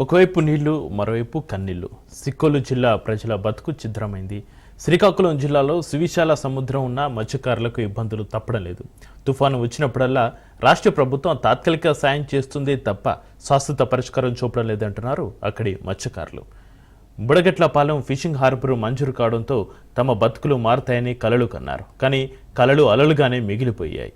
ఒకవైపు నీళ్ళు మరోవైపు కన్నీళ్ళు. సిక్కోలు జిల్లా ప్రజల బతుకు ఛిద్రమైంది. శ్రీకాకుళం జిల్లాలో సువిశాల సముద్రం ఉన్న మత్స్యకారులకు ఇబ్బందులు తప్పడం లేదు తుఫాను వచ్చినప్పుడల్లా రాష్ట్ర ప్రభుత్వం తాత్కాలిక సాయం చేస్తుందే తప్ప శాశ్వత పరిష్కారం చూపడం లేదంటున్నారు అక్కడి మత్స్యకారులు. బుడగట్లపాలెం ఫిషింగ్ హార్బర్ మంజూరు కావడంతో తమ బతుకులు మారుతాయని కలలు కన్నారు. కానీ కలలు అలలుగానే మిగిలిపోయాయి.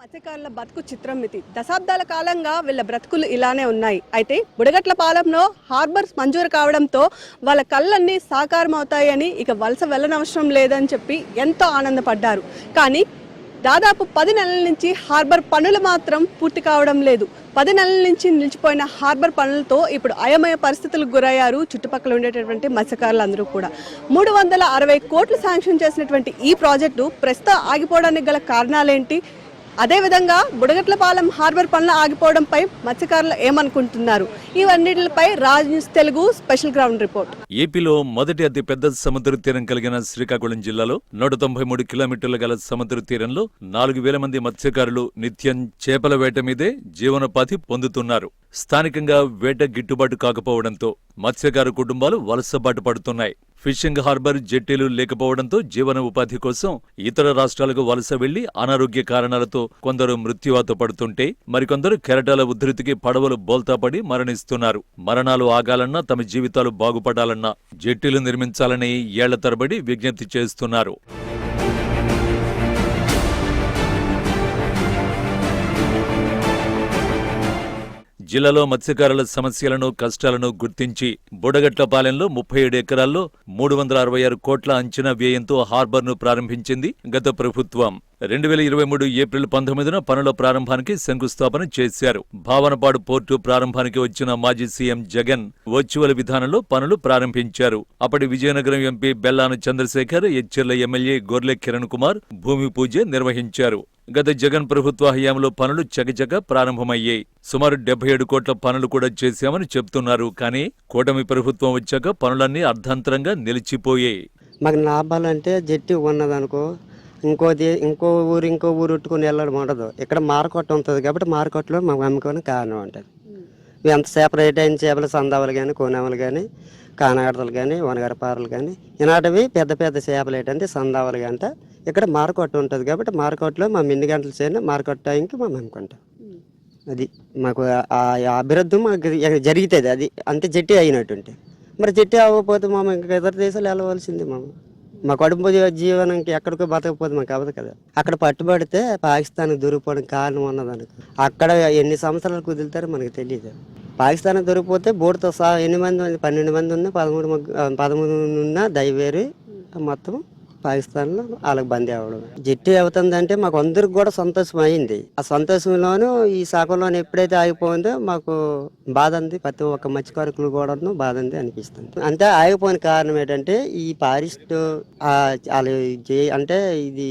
మత్స్యకారుల బతుకు చిత్రం ఇది. దశాబ్దాల కాలంగా వీళ్ళ బ్రతుకులు ఇలానే ఉన్నాయి. అయితే బుడగట్ల పాలెంలో హార్బర్స్ మంజూరు కావడంతో వాళ్ళ కళ్ళన్నీ సాకారం అవుతాయని ఇక వలస వెళ్ళనవసరం లేదని చెప్పి ఎంతో ఆనందపడ్డారు. కానీ దాదాపు పది నెలల నుంచి హార్బర్ పనులు మాత్రం పూర్తి కావడం లేదు. పది నెలల నుంచి నిలిచిపోయిన హార్బర్ పనులతో ఇప్పుడు అయమయ పరిస్థితులకు గురయ్యారు చుట్టుపక్కల ఉండేటటువంటి మత్స్యకారులందరూ కూడా. మూడు వందల అరవై కోట్లు శాంక్షన్ చేసినటువంటి ఈ ప్రాజెక్టు ప్రస్తుతం ఆగిపోవడానికి గల కారణాలేంటి? అదేవిధంగా బుడగట్లపాలెం హార్బర్ పనులు ఆగిపోవడంపై మత్స్యకారులు ఏమనుకుంటున్నారు? ఇవన్నిటిపై Raj news Telugu special ground report. ఏపీలో మొదటి అతి పెద్ద సముద్ర తీరం కలిగిన శ్రీకాకుళం జిల్లాలో నూట తొంభై మూడు కిలోమీటర్ల గల సముద్ర తీరంలో నాలుగు వేల మంది మత్స్యకారులు నిత్యం చేపల వేట మీదే జీవనోపాధి పొందుతున్నారు. స్థానికంగా వేట గిట్టుబాటు కాకపోవడంతో మత్స్యకారు కుటుంబాలు వలసబాటు పడుతున్నాయి. ఫిషింగ్ హార్బర్ జెట్టీలు లేకపోవడంతో జీవన ఉపాధి కోసం ఇతర రాష్ట్రాలకు వలస వెళ్ళి అనారోగ్య కారణాలతో కొందరు మృత్యువాత పడుతుంటే మరికొందరు కెరటాల ఉధృతికి పడవలు బోల్తాపడి మరణిస్తున్నారు. మరణాలు ఆగాలన్నా తమ జీవితాలు బాగుపడాలన్నా జెట్టీలు నిర్మించాలని ఏళ్ళ తరబడి విజ్ఞప్తి చేస్తున్నారు. జిల్లాలో మత్స్యకారుల సమస్యలను కష్టాలను గుర్తించి బుడగట్లపాలెంలో ముప్పై ఏడు ఎకరాల్లో మూడు వందల అరవై ఆరు కోట్ల అంచనా వ్యయంతో హార్బర్ను ప్రారంభించింది గత ప్రభుత్వం. రెండు వేల ఇరవై మూడు ఏప్రిల్ పంతొమ్మిదిన పనుల ప్రారంభానికి శంకుస్థాపన చేశారు. భావనపాడు పోర్టు ప్రారంభానికి వచ్చిన మాజీ సీఎం జగన్ వర్చువల్ విధానంలో పనులు ప్రారంభించారు. అప్పటి విజయనగరం ఎంపీ బెల్లాన చంద్రశేఖర్ ఎచ్చెర్ల ఎమ్మెల్యే గొర్లె కిరణ్ కుమార్ భూమి పూజ నిర్వహించారు. గత జగన్ ప్రభుత్వ హయాంలో పనులు చకచక ప్రారంభమయ్యాయి. సుమారు డెబ్బై ఏడు కోట్ల పనులు కూడా చేశామని చెప్తున్నారు. కానీ కూటమి ప్రభుత్వం వచ్చాక పనులన్నీ అర్ధాంతరంగా నిలిచిపోయాయి. మాకు లాభాలంటే జట్టి ఉన్నదనుకో ఇంకో ఇంకో ఊరు ఇంకో ఊరు ఉట్టుకుని వెళ్ళడం ఉండదు. ఇక్కడ మార్కొట్ట ఉంటుంది కాబట్టి మార్కొట్టలో మాకు అమ్ముకొని కారణం ఉంటుంది ఇవి ఎంతసేపు రేట్ అయిన చేపలు సందావలు కానీ కోనెమలు కానీ కానగడతలు కానీ వనగరపారలు కానీ ఇలాంటివి పెద్ద పెద్ద చేపలు ఏంటంటే సందావలు గంట. ఇక్కడ మార్కొట్ట ఉంటుంది కాబట్టి మార్కొట్టలో మా ఎన్ని గంటలు చేయని మారకొట్ట టైంకి మేము అమ్ముకుంటాం అది మాకు ఆ అభివృద్ధి మాకు జరుగుతుంది. అది అంతే జట్టి అయినట్టుంటే. మరి జట్టి అవ్వకపోతే మామ ఇంకా ఇతర దేశాలు వెళ్ళవలసింది మామ. మా కడుపు జీవనంకి ఎక్కడికో బతకపోదు మాకు అవ్వదు కదా. అక్కడ పట్టుబడితే పాకిస్తాన్ దొరికిపోవడం కారణం ఉన్నదానికి అక్కడ ఎన్ని సంవత్సరాలు కుదులుతారో మనకు తెలియదు. పాకిస్తాన్ దొరికిపోతే బోర్డుతో సహా ఎన్ని మంది పన్నెండు మంది ఉన్నా పదమూడు పదమూడు ఉన్నా దయవేరి మొత్తం పాకిస్తాన్లో వాళ్ళకి బందీ అవ్వడం జట్టి అవుతుందంటే మాకు అందరికి కూడా సంతోషం అయింది. ఆ సంతోషంలోనూ ఈ శాఖలోనే ఎప్పుడైతే ఆగిపోయిందో మాకు బాధ ఉంది. ప్రతి ఒక్క మత్స్యకారుకులు కూడా బాధ ఉంది అనిపిస్తుంది. అంతే ఆగిపోయిన కారణం ఏంటంటే ఈ ఫారెస్ట్ వాళ్ళు అంటే ఇది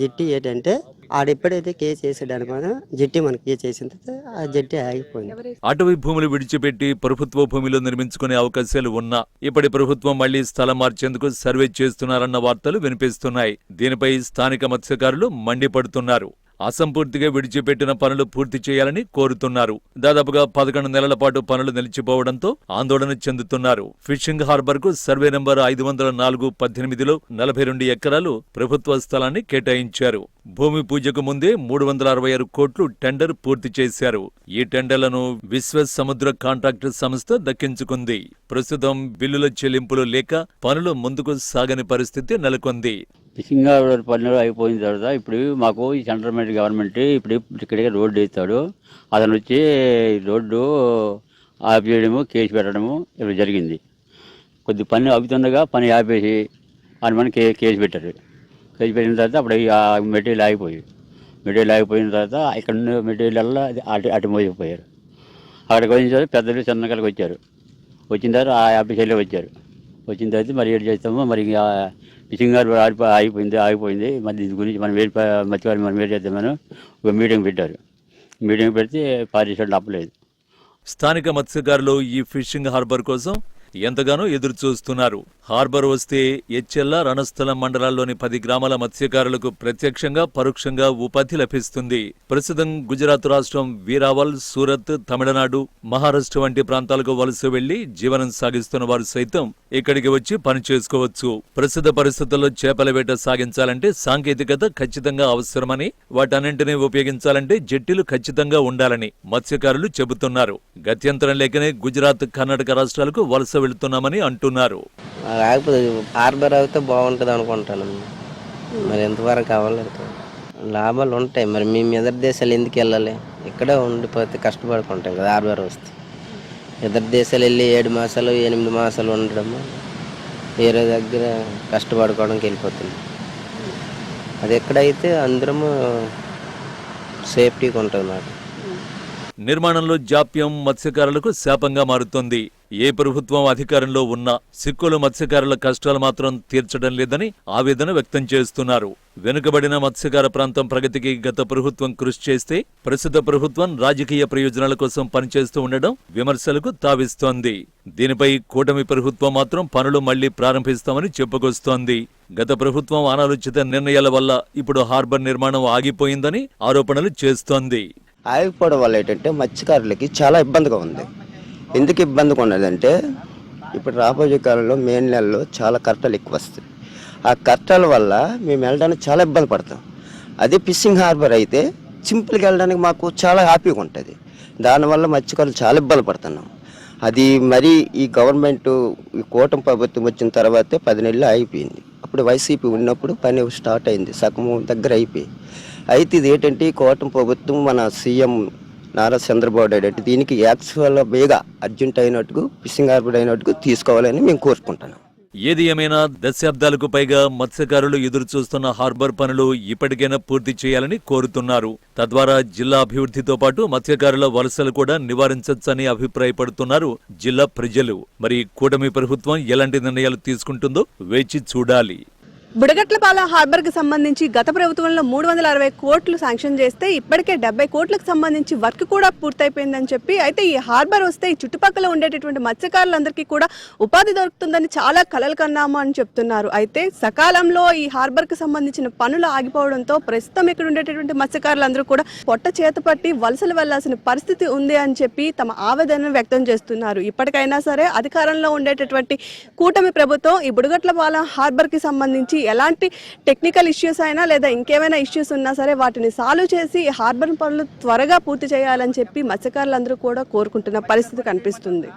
జట్టు ఏంటంటే ఆడెప్పుడైతే కేసు వేసాడు అనుకోని జట్టి మనకి కేసు తర్వాత ఆ జట్టి ఆగిపోయింది. అటవీ భూములు విడిచిపెట్టి ప్రభుత్వ భూమిలో నిర్మించుకునే అవకాశాలు ఉన్నా ఇప్పటి ప్రభుత్వం మళ్ళీ స్థలం మార్చేందుకు సర్వే చేస్తున్నారన్న వార్తలు వినిపిస్తున్నాయి. దీనిపై స్థానిక మత్స్యకారులు మండిపడుతున్నారు. అసంపూర్తిగా విడిచిపెట్టిన పనులు పూర్తి చేయాలని కోరుతున్నారు. దాదాపుగా పదకొండు నెలల పాటు పనులు నిలిచిపోవడంతో ఆందోళన చెందుతున్నారు. ఫిషింగ్ హార్బర్కు సర్వే నంబర్ ఐదు వందల నాలుగు పద్దెనిమిదిలో నలభై రెండు ఎకరాలు ప్రభుత్వ స్థలాన్ని కేటాయించారు. భూమి పూజకు ముందే మూడు వందల అరవై ఆరు కోట్లు టెండర్ పూర్తి చేశారు. ఈ టెండర్లను విశ్వ సముద్ర కాంట్రాక్టర్ సంస్థ దక్కించుకుంది. ప్రస్తుతం బిల్లుల చెల్లింపులు లేక పనులు ముందుకు సాగని పరిస్థితి నెలకొంది. ఫిషింగ్ పనులు అయిపోయిన తర్వాత ఇప్పుడు మాకు ఈ సెంట్రల్ గవర్నమెంట్ ఇప్పుడు ఇక్కడికి రోడ్డు వేస్తాడు. అతను వచ్చి రోడ్డు ఆపేయడము కేసు పెట్టడము ఇప్పుడు జరిగింది. కొద్ది పని అవుతుండగా పని ఆపేసి అని మన కేసు పెట్టారు. చనిపోయిన తర్వాత అప్పుడు ఆ మెటీరియల్ ఆగిపోయి మెటీరియల్ ఆగిపోయిన తర్వాత ఇక్కడ ఉన్న మెటీరియల్ అటు అటు మోసిపోయారు అక్కడికి వచ్చిన తర్వాత పెద్దలు చిన్నకాలకి వచ్చారు. వచ్చిన తర్వాత ఆ ఆఫీసర్లే వచ్చారు. వచ్చిన తర్వాత మరి ఏడు చేస్తామో మరి ఇంకా గారు ఆడిపో ఆగిపోయింది ఆగిపోయింది. మరి దీని గురించి మనం వేడి మర్చిపోయి మనం వేడి చేద్దామని ఒక మీటింగ్ పెట్టారు. మీటింగ్ పెడితే పారిశ్రామిక అప్పలేదు. స్థానిక మత్స్యకారులు ఈ ఫిషింగ్ హార్బర్ కోసం ఎంతగానో ఎదురు చూస్తున్నారు హార్బర్ వస్తే ఎచ్చెల్ల రణస్థలం మండలాల్లోని పది గ్రామాల మత్స్యకారులకు ప్రత్యక్షంగా పరోక్షంగా ఉపాధి లభిస్తుంది. ప్రస్తుతం గుజరాత్ రాష్ట్రం వీరావల్ సూరత్ తమిళనాడు మహారాష్ట్ర వంటి ప్రాంతాలకు వలస వెళ్ళి జీవనం సాగిస్తున్న వారు సైతం ఇక్కడికి వచ్చి పని చేసుకోవచ్చు. ప్రస్తుత పరిస్థితుల్లో చేపల వేట సాగించాలంటే సాంకేతికత ఖచ్చితంగా అవసరమని వాటన్నింటినీ ఉపయోగించాలంటే జట్టీలు ఖచ్చితంగా ఉండాలని మత్స్యకారులు చెబుతున్నారు. గత్యంతరం లేకనే గుజరాత్ కర్ణాటక రాష్ట్రాలకు వలస వెళుతున్నామని అంటున్నారు. లేకపోతే హార్బర్ అయితే బాగుంటుంది అనుకుంటాను. మరి ఎంతవరకు అవ్వలేదు. లాభాలు ఉంటాయి. మరి మేము ఎదర్ దేశాలు ఎందుకు వెళ్ళాలి? ఇక్కడే ఉండిపోతే కష్టపడుకుంటాం కదా హార్బర్ వస్తే. ఎదర్ దేశాలు వెళ్ళి ఏడు మాసాలు ఎనిమిది మాసాలు ఉండడం వేరే దగ్గర కష్టపడుకోవడానికి వెళ్ళిపోతుంది. అది ఎక్కడైతే అందరము సేఫ్టీగా ఉంటుంది మాకు నిర్మాణంలో జాప్యం మత్స్యకారులకు శాపంగా మారుతోంది. ఏ ప్రభుత్వం అధికారంలో ఉన్నా సిక్కులు మత్స్యకారుల కష్టాలు మాత్రం తీర్చడం లేదని ఆవేదన వ్యక్తం చేస్తున్నారు. వెనుకబడిన మత్స్యకార ప్రాంతం ప్రగతికి గత ప్రభుత్వం కృషి చేస్తే ప్రస్తుత ప్రభుత్వం రాజకీయ ప్రయోజనాల కోసం పనిచేస్తూ ఉండడం విమర్శలకు తావిస్తోంది. దీనిపై కూటమి ప్రభుత్వం మాత్రం పనులు మళ్ళీ ప్రారంభిస్తామని చెప్పుకొస్తోంది. గత ప్రభుత్వం అనాలోచిత నిర్ణయాల వల్ల ఇప్పుడు హార్బర్ నిర్మాణం ఆగిపోయిందని ఆరోపణలు చేస్తోంది. ఆగిపోవడం వల్ల ఏంటంటే మత్స్యకారులకి చాలా ఇబ్బందిగా ఉంది. ఎందుకు ఇబ్బందిగా ఉన్నదంటే ఇప్పుడు రాబోయే కాలంలో మే నెలలో చాలా కట్టలు ఎక్కువ వస్తాయి. ఆ కట్టల వల్ల మేము వెళ్ళడానికి చాలా ఇబ్బంది పడతాం. అదే ఫిషింగ్ హార్బర్ అయితే సింపుల్గా వెళ్ళడానికి మాకు చాలా హ్యాపీగా ఉంటుంది. దానివల్ల మత్స్యకారులు చాలా ఇబ్బంది పడుతున్నాం. అది మరి ఈ గవర్నమెంట్ ఈ కూటమి ప్రభుత్వం వచ్చిన తర్వాతే పది నెలలు అయిపోయింది అప్పుడు వైసీపీ ఉన్నప్పుడు పని స్టార్ట్ అయింది సగం దగ్గర అయిపోయి అయితే ఇది ఏంటంటే ఈ కూటమి ప్రభుత్వం మన సీఎం నారా చంద్రబాబు నాయుడు అంటే దీనికి యాక్చువల్ బేగా అర్జెంట్ అయినట్టుకు ఫిషింగ్ హార్బర్ అయినట్టుకు తీసుకోవాలని మేము కోరుకుంటున్నాం. ఏది ఏమైనా దశాబ్దాలకు పైగా మత్స్యకారులు ఎదురు చూస్తున్న హార్బర్ పనులు ఇప్పటికైనా పూర్తి చేయాలని కోరుతున్నారు. తద్వారా జిల్లా అభివృద్ధితో పాటు మత్స్యకారుల వలసలు కూడా నివారించవచ్చని అభిప్రాయపడుతున్నారు జిల్లా ప్రజలు. మరి కూటమి ప్రభుత్వం ఎలాంటి నిర్ణయాలు తీసుకుంటుందో వేచి చూడాలి. బుడగట్లపాల హార్బర్కి సంబంధించి గత ప్రభుత్వంలో మూడు వందల అరవై కోట్లు శాంక్షన్ చేస్తే ఇప్పటికే డెబ్బై కోట్లకు సంబంధించి వర్క్ కూడా పూర్తయిపోయిందని చెప్పి అయితే ఈ హార్బర్ వస్తే ఈ చుట్టుపక్కల ఉండేటటువంటి మత్స్యకారులందరికీ కూడా ఉపాధి దొరుకుతుందని చాలా కలలు కన్నాము అని చెప్తున్నారు. అయితే సకాలంలో ఈ హార్బర్కి సంబంధించిన పనులు ఆగిపోవడంతో ప్రస్తుతం ఇక్కడ ఉండేటటువంటి మత్స్యకారులందరూ కూడా పొట్ట చేతపట్టి వలసలు వెళ్ళాల్సిన పరిస్థితి ఉంది అని చెప్పి తమ ఆవేదనను వ్యక్తం చేస్తున్నారు. ఇప్పటికైనా సరే అధికారంలో ఉండేటటువంటి కూటమి ప్రభుత్వం ఈ బుడగట్లపాలెం హార్బర్కి సంబంధించి ఎలాంటి టెక్నికల్ ఇష్యూస్ అయినా లేదా ఇంకేమైనా ఇష్యూస్ ఉన్నా సరే వాటిని సాల్వ్ చేసి హార్బర్ పనులు త్వరగా పూర్తి చేయాలని చెప్పి మత్స్యకారులందరూ కూడా కోరుకుంటున్న పరిస్థితి కనిపిస్తుంది.